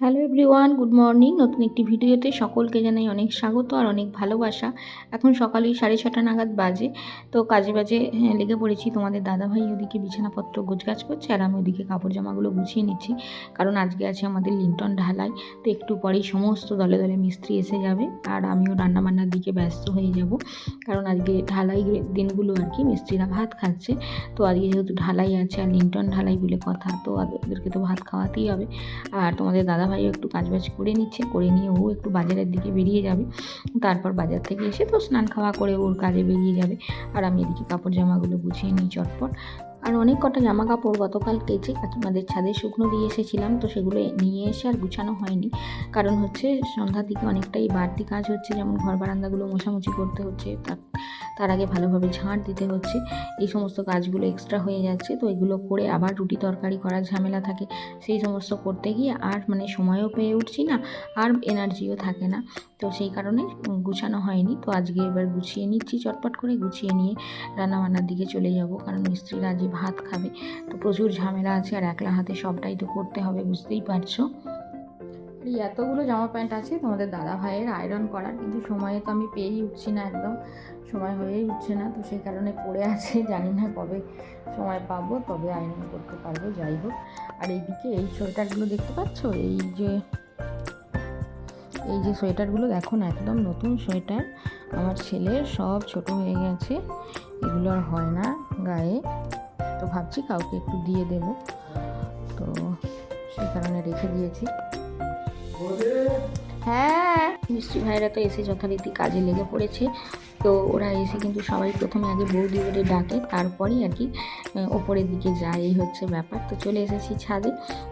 Hello everyone good morning নতুন একটি ভিডিওতে সকলকে জানাই অনেক স্বাগত আর অনেক ভালোবাসা। এখন সকালে সাড়ে ছটা নাগাদ বাজে। তো কাজে বাজে হ্যাঁ, লেগে পড়েছি। তোমাদের দাদাভাই ওদিকে বিছানাপত্র গোছগাছ করছে আর আমি ওদিকে কাপড় জামাগুলো গুছিয়ে নিচ্ছি। কারণ আজকে আছে আমাদের লিন্টন ঢালাই। তো একটু পরেই সমস্ত দলে দলে মিস্ত্রি এসে যাবে আর আমিও রান্নাবান্নার দিকে ব্যস্ত হয়ে যাব। কারণ আজকে ঢালাই দিনগুলো আর কি মিস্ত্রিরা ভাত খাচ্ছে। তো আজকে যেহেতু ঢালাই আছে আর লিন্টন ঢালাই বলে কথা তো ওদেরকে তো ভাত খাওয়াতেই হবে। আর তোমাদের দাদাভাইও একটু কাজবাজ করে নিচ্ছে, করে নিয়ে ও একটু বাজারের দিকে বেরিয়ে যাবে। তারপর বাজার থেকে এসে তো স্নান খাওয়া করে ওর কাজে বেরিয়ে যাবে। আর আমি এদিকে কাপড় জামাগুলো গুছিয়ে নিই চটপট। আর অনেক কটা জামা কাপড় গতকাল কেচে আমাদের ছাদে শুকনো দিয়ে এসেছিলাম, তো সেগুলো নিয়ে এসে আর গুছানো হয়নি। কারণ হচ্ছে সন্ধ্যার দিকে অনেকটাই বাড়তি কাজ হচ্ছে, যেমন ঘর বারান্দাগুলো মোছামুছি করতে হচ্ছে, তার তার আগে ভালোভাবে ঝাঁট দিতে হচ্ছে। এই সমস্ত কাজগুলো এক্সট্রা হয়ে যাচ্ছে, তো এগুলো করে আবার রুটি তরকারি করার ঝামেলা থাকে। সেই সমস্ত করতে গিয়ে আর মানে সময়ও পেয়ে উঠছি না, আর এনার্জিও থাকে না। তো সেই কারণে গুছানো হয়নি, তো আজকে এবার গুছিয়ে নিচ্ছি, চটপট করে গুছিয়ে নিয়ে রান্নাবান্নার দিকে চলে যাব। কারণ মিস্ত্রিরা আজকে ভাত খাবে। তো প্রচুর ঝামেলা আছে আর একলা হাতে সবটাই তো করতে হবে, বুঝতেই পারছ? এই এতগুলো জামা প্যান্ট আছে তোমাদের দাদা ভাইয়ের আয়রন করার, কিন্তু সময়ে তো আমি পেয়েই উঠছি না একদম। সময় হয়েই উঠছে না, তো সেই কারণে পড়ে আছে, জানি না কবে সময় পাবো, তবে আয়রন করতে পারব, যাই হোক। আর এইদিকে এই সোয়েটারগুলো দেখতে পাচ্ছ? এই যে এই যে সোয়েটারগুলো দেখো একদম নতুন সোয়েটার। আমার ছেলের সব ছোট হয়ে গেছে, এগুলো আর হয় না গায়ে। তো ভাবছি কাউকে একটু দিয়ে দেব। তো সেই কারণে রেখে দিয়েছি। হ্যাঁ। মিষ্টি ভাইরা তো এসে যথারীতি কাজে লেগে পড়েছে। তো ওরা এসে কিন্তু সবাই প্রথমে আগে বৌদি বলে ডাকে, তারপরেই আর কি ওপরের দিকে যায়। এই হচ্ছে ব্যাপার। তো চলে এসেছি ছাদে।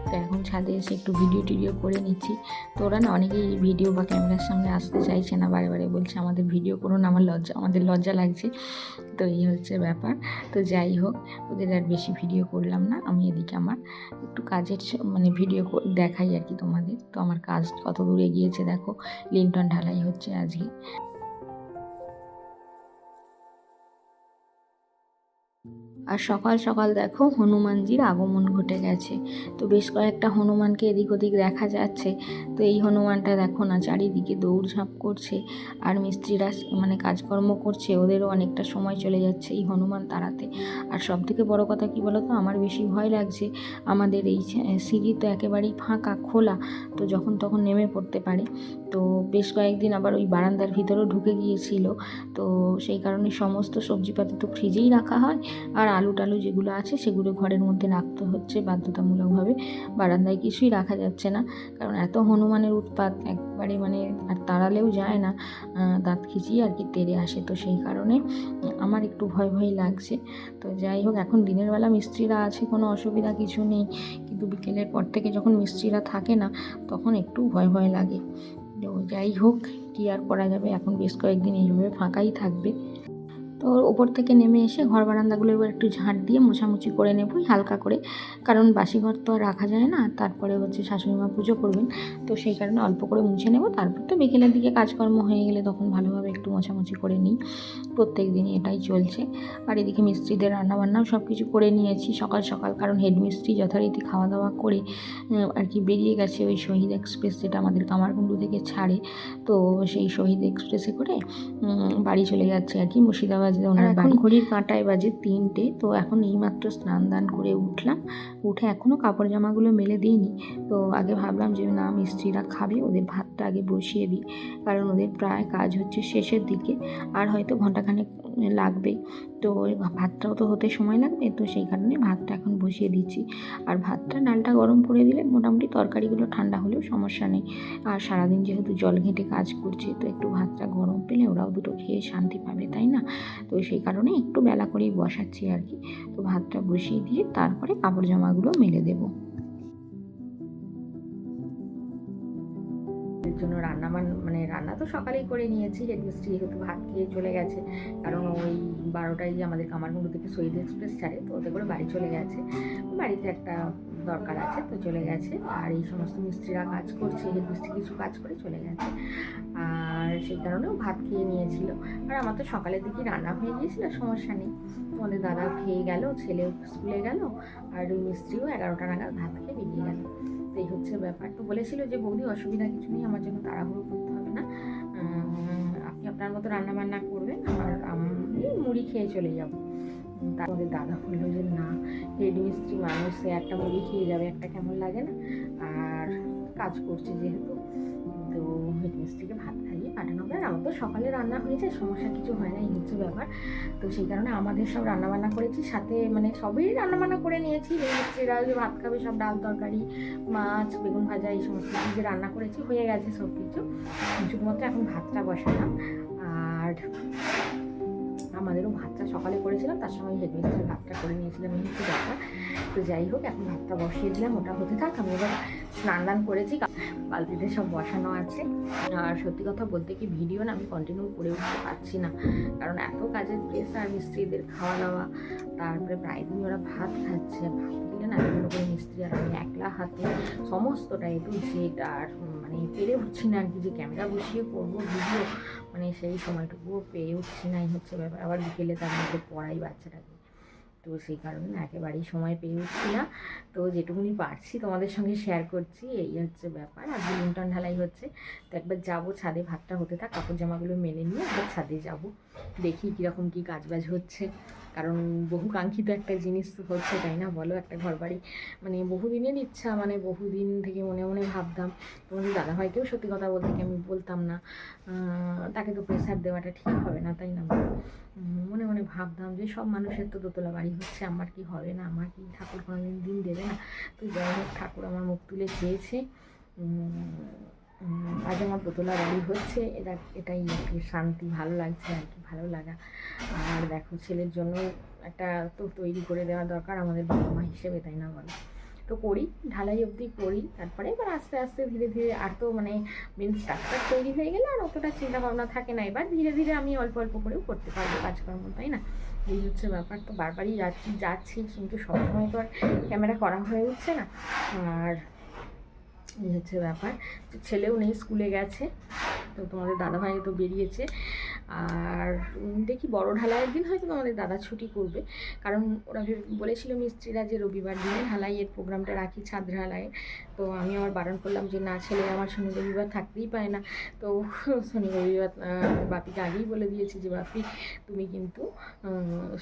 তো এখন ছাদে এসে একটু ভিডিও টিডিও করে নিচ্ছি। তো ওরা না অনেকেই ভিডিও বা ক্যামেরার সামনে আসতে চাইছে না, বারে বারে বলছে, আমাদের ভিডিও করুন আমার লজ্জা, আমাদের লজ্জা লাগছে। তো এই হচ্ছে ব্যাপার। তো যাই হোক, ওদের আর বেশি ভিডিও করলাম না, আমি এদিকে আমার একটু কাজের মানে ভিডিও দেখাই আর কি তোমাদের। তো আমার কাজ কত দূর এগিয়েছে, দেখো। লিন্টন ঢালাই হচ্ছে আজকে। আর সকাল সকাল দেখো হনুমানজির আগমন ঘটে গেছে। তো বেশ কয়েকটা হনুমানকে এদিক ওদিক দেখা যাচ্ছে। তো এই হনুমানটা দেখো না, চারিদিকে দৌড়ঝাঁপ করছে। আর মিস্ত্রিরা মানে কাজকর্ম করছে, ওদেরও অনেকটা সময় চলে যাচ্ছে এই হনুমান তাড়াতে। আর সব থেকে বড়ো কথা কি বলো তো আমার বেশি ভয় লাগছে, আমাদের এই সিঁড়ি তো একেবারেই ফাঁকা, খোলা, তো যখন তখন নেমে পড়তে পারে। তো বেশ কয়েকদিন আবার ওই বারান্দার ভিতরেও ঢুকে গিয়েছিল। তো সেই কারণে সমস্ত সবজিপাতি তো ফ্রিজেই রাখা হয়। আর আলু টালু যেগুলো আছে সেগুলো ঘরের মধ্যে রাখতে হচ্ছে বাধ্যতামূলকভাবে। বারান্দায় কিছুই রাখা যাচ্ছে না। কারণ এত হনুমানের উৎপাত একবারে মানে আর তাড়ালেও যায় না। দাঁত খিচিয়ে আর কি তেড়ে আসে। তো সেই কারণে আমার একটু ভয় ভয় লাগছে। তো যাই হোক, এখন দিনের বেলা মিস্ত্রিরা আছে, কোনো অসুবিধা কিছু নেই। কিন্তু বিকেলের পর থেকে যখন মিস্ত্রিরা থাকে না, তখন একটু ভয় ভয় লাগে। তো যাই হোক কী আর করা যাবে? এখন বেশ কয়েকদিন এইভাবে ফাঁকাই থাকবে। তো ওপর থেকে নেমে এসে ঘর বারান্দাগুলো এবার একটু ঝাঁট দিয়ে মোছামুছি করে নেবই হালকা করে। কারণ বাসি ঘর তো আর রাখা যায় না, তারপরে হচ্ছে শাশুড়ি মা পুজো করবেন। তো সেই কারণে অল্প করে মুছে নেব। তারপর তো বিকেলের দিকে কাজকর্ম হয়ে গেলে তখন ভালোভাবে একটু মোছামুছি করে নিই। প্রত্যেক দিনই এটাই চলছে। আর এদিকে মিস্ত্রিদের রান্নাবান্নাও সব কিছু করে নিয়েছি সকাল সকাল। কারণ হেড মিস্ত্রি যথারীতি খাওয়া দাওয়া করে আর কি বেরিয়ে গেছে ওই শহীদ এক্সপ্রেস যেটা আমাদের কামারকুণ্ডু থেকে ছাড়ে। তো সেই শহীদ এক্সপ্রেসে করে বাড়ি চলে যাচ্ছে আর কি মুর্শিদাবাদে ওনার বাড়ি। ঘড়ির কাঁটায় বাজে তিনটে তো এখন এইমাত্র স্নান দান করে উঠলাম। উঠে এখনও কাপড় জামাগুলো মেলে দিইনি। তো আগে ভাবলাম যে না মিস্ত্রিরা খাবে ওদের ভাতটা আগে বসিয়ে দিই। কারণ ওদের প্রায় কাজ হচ্ছে শেষের দিকে। আর হয়তো ঘন্টাখানেক লাগবে তো ভাতটাও তো হতে সময় লাগবে, তো সেই কারণে ভাতটা এখন বসিয়ে দিচ্ছি। আর ভাতটা ডালটা গরম করে দিলে মোটামুটি তরকারিগুলো ঠান্ডা হলেও সমস্যা নেই। আর সারাদিন যেহেতু জল ঘেঁটে কাজ করছে, তো একটু ভাতটা গরম পেলে ওরাও দুটো খেয়ে শান্তি পাবে, তাই না? তো সেই কারণে একটু বেলা করেই বসাচ্ছি আর কি। তো ভাতটা বসিয়ে দিয়ে তারপরে কাপড় জামাগুলো মেলে দেবো। জন্য রান্না মান রান্না তো সকালেই করে নিয়েছি। হেড মিস্ত্রি যেহেতু ভাত খেয়ে চলে গেছে, কারণ ওই বারোটায় আমাদের কামারগুলো থেকে শহীদ এক্সপ্রেস ছাড়ে, তো ওতে করে বাড়ি চলে গেছে। বাড়িতে একটা দরকার আছে, তো চলে গেছে। আর এই সমস্ত মিস্ত্রিরা কাজ করছে মিস্ত্রি কিছু কাজ করে চলে গেছে। আর সেই কারণেও ভাত খেয়ে নিয়েছিল। আর আমার তো সকালের দিকে রান্না হয়ে গিয়েছিল, সমস্যা নেই। তোমাদের দাদা খেয়ে গেল ছেলেও স্কুলে গেল, আর ওই মিস্ত্রিও এগারোটা নাগাদ ভাত খেয়ে বেরিয়ে গেল। তো এই হচ্ছে ব্যাপার। তো বলেছিল যে, বৌদি, অসুবিধা কিছু নেই, আমার জন্য তাড়াহুড়ো করতে হবে না। আপনি আপনার মতো রান্না বান্না করবেন, আর আমি মুড়ি খেয়ে চলে যাব। তার মধ্যে দাদা বলল যে, না হেড মিস্ত্রি মানুষ একটা মুড়ি খেয়ে যাবে, একটা কেমন লাগে না? আর কাজ করছে যেহেতু, তো হেড মিস্ত্রিকে ভাত খাইয়ে পাঠানো আর আমার তো সকালে রান্না হয়েছে, সমস্যা কিছু হয় না, এই ব্যাপার। তো সেই কারণে আমাদের সব রান্নাবান্না করেছি, সাথে মানে সবই রান্নাবান্না করে নিয়েছি। হেড মিস্ত্রিরা যে ভাত খাবে, সব ডাল তরকারি, মাছ, বেগুন ভাজা, এই সমস্ত কিছু রান্না করেছি, হয়ে গেছে সব কিছু শুধুমাত্র এখন ভাতটা বসালাম। আর আমাদেরও ভাতটা সকালে করেছিলাম, তার সঙ্গে হেডমিস্টার ভাতটা করে নিয়েছিলাম হচ্ছে ব্যাপার। তো যাই হোক, এখন ভাতটা বসিয়ে দিলাম, ওটা হতে থাক, আমি এবার স্নান দান করেছি বালতিতে সব বসানো আছে। আর সত্যি কথা বলতে কি, ভিডিও না আমি কন্টিনিউ করে উঠতে পারছি না, কারণ এত কাজের প্রেসার মিস্ত্রিদের খাওয়া দাওয়া তারপরে প্রায় দিনই ওরা ভাত খাচ্ছে। ভাত দিলে না বিভিন্ন করে মিস্ত্রি আর আমি একলা হাতে, সমস্তটা একটু জেট আর মানে পেরে উঠছি না আর কি যে ক্যামেরা বসিয়ে করব ভিডিও মানে সেই সময়টুকুও পেয়ে উঠছি না, এই হচ্ছে ব্যাপার। আবার বিকেলে তার মধ্যে পড়াই বাচ্চাটাকে। তো সেই কারণে একেবারেই সময় পেয়ে উঠছি না। তো যেটুকুনি পারছি তোমাদের সঙ্গে শেয়ার করছি, এই হচ্ছে ব্যাপার। আর লুন্টন ঢালাই হচ্ছে, তো একবার যাব, ছাদে ভাতটা হতে থাক, কাপড় জামাগুলো মেলে নিয়ে একবার ছাদে যাব। দেখি কীরকম কী কাজবাজ হচ্ছে। কারণ বহু কাঙ্ক্ষিত একটা জিনিস হচ্ছে, তাই না? বলো, একটা ঘরবাড়ি। মানে বহুদিনের ইচ্ছা মানে বহুদিন থেকে মনে মনে ভাবতাম তোমাদের দাদাভাইকেও সত্যি কথা বলতে আমি বলতাম না তাকে তো প্রেশার দেওয়াটা ঠিক হবে না, তাই না? মনে মনে ভাবতাম যে সব মানুষের তো দোতলা বাড়ি হচ্ছে, আমার কি হবে না? আমার কি ঠাকুর কোনো দিন দিন দেবে না? তো যাই হোক, ঠাকুর আমার মুখ তুলে চেয়েছে। আজ আমার দোতলা বাড়ি হচ্ছে এটা, এটাই কি শান্তি, ভালো লাগছে আর কি, ভালো লাগা। আর দেখো, ছেলের জন্য একটা তো তৈরি করে দেওয়া দরকার আমাদের বাবা মা হিসেবে, তাই না বলো? তো করি, ঢালাই অবধি করি, তারপরে এবার আস্তে আস্তে ধীরে ধীরে আর তো মানে মেন স্ট্রাকচার তৈরি হয়ে গেলে আর অতটা চিন্তা ভাবনা থাকে না। এবার ধীরে ধীরে আমি অল্প অল্প করেও করতে পারব কাজকর্ম, তাই না? এই হচ্ছে ব্যাপার। তো বারবারই যাচ্ছি যাচ্ছি, কিন্তু সবসময় তো আর ক্যামেরা করা হয়ে উঠছে না। আর এই হচ্ছে ব্যাপার। তো ছেলেও নেই স্কুলে গেছে। তো তোমাদের দাদাভাই তো বেরিয়েছে। আর দেখি বড় ঢালাইয়ের দিন হয়তো তোমাদের দাদা ছুটি করবে। কারণ ওরা বলেছিল মিস্ত্রিরা যে রবিবার দিনে ঢালাইয়ের প্রোগ্রামটা রাখি ছাদ ঢালাইয়ের তো আমি আবার বারণ করলাম যে, না ছেলে, আমার শনি রবিবার থাকতেই পায় না। তো শনি রবিবার বাপিকে আগেই বলে দিয়েছি যে, বাপি, তুমি কিন্তু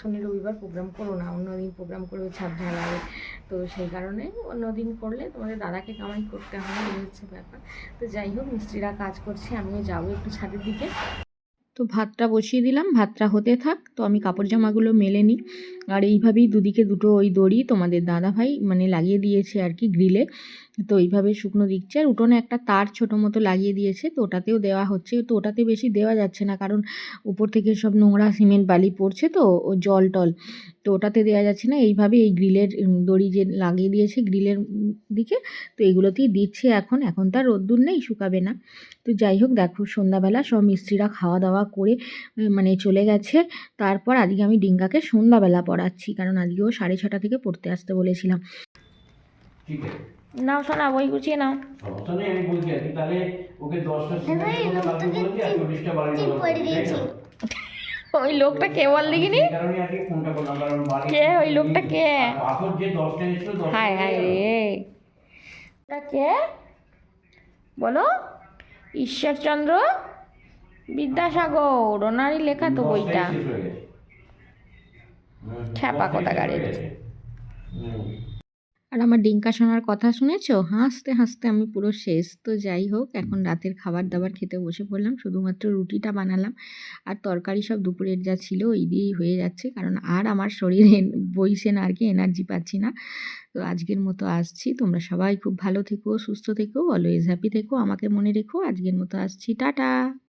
শনি রবিবার প্রোগ্রাম করো না, অন্য দিন প্রোগ্রাম করবে ছাদ ঢালাইয়ের তো সেই কারণে অন্য দিন করলে তোমাদের দাদাকে কামাই করতে হবে এই হচ্ছে ব্যাপার। তো যাই হোক, মিস্ত্রিরা কাজ করছে, আমিও যাব একটু ছাদের দিকে। তো ভাতটা বসিয়ে দিলাম, ভাতটা হতে থাক। তো আমি কাপড় জামাগুলো মেলে নিই। আর এইভাবেই দুদিকে দুটো ওই দড়ি তোমাদের দাদা ভাই মানে লাগিয়ে দিয়েছে আর কি গ্রিলে তো এইভাবে শুকনো দিচ্ছে। আর উঠোনে একটা তার ছোটো মতো লাগিয়ে দিয়েছে, তো ওটাতেও দেওয়া হচ্ছে। তো ওটাতে বেশি দেওয়া যাচ্ছে না, কারণ উপর থেকে সব নোংরা সিমেন্ট বালি পড়ছে তো, ও জল টল। তো ওটাতে দেওয়া যাচ্ছে না। এইভাবে এই গ্রিলের দড়ি যে লাগিয়ে দিয়েছে গ্রিলের দিকে, তো এগুলোতেই দিচ্ছে এখন। এখন তার রোদ্দুর নেই, শুকাবে না। তো যাই হোক, দেখো সন্ধ্যাবেলা সব মিস্ত্রিরা খাওয়া দাওয়া করে মানে চলে গেছে। তারপর আজকে আমি ডিঙ্গাকে সন্ধ্যাবেলা পড়াচ্ছি, কারণ আজকেও সাড়ে ছটা থেকে পড়তে আসতে বলেছিলাম। ঠিক আছে। নাও শোনা বই গুছিয়ে নাও। সমস্যা নেই আমি বলছি আর কি তাহলে ওকে দশটা চল্লিশটা করে দিয়েছি। ওই লোকটা কে বল দেখিনি? কি ফোনটা করলাম কারণ বাড়ি কে? ওই লোকটা কে? হায় হায় রে। ওটা কে? বলো। ঈশ্বরচন্দ্র বিদ্যাসাগর ওনারই লেখা তো বইটা। হয়ে খ্যাপা কোথাকারের। হুম। আর আমার ডিঙ্কা শোনার কথা শুনেছ? হাসতে হাসতে আমি পুরো শেষ। তো যাই হোক, এখন রাতের খাবার দাবার খেতে বসে পড়লাম, শুধুমাত্র রুটিটা বানালাম। আর তরকারি সব দুপুরের যা ছিল, ওই দিয়েই হয়ে যাচ্ছে। কারণ আর আমার শরীরে বইছে না, আর কি এনার্জি পাচ্ছি না। তো আজকের মতো আসছি। তোমরা সবাই খুব ভালো থেকো, সুস্থ থেকো অলওয়েজ হ্যাপি থেকো। আমাকে মনে রেখো, আজকের মতো আসছি। টাটা!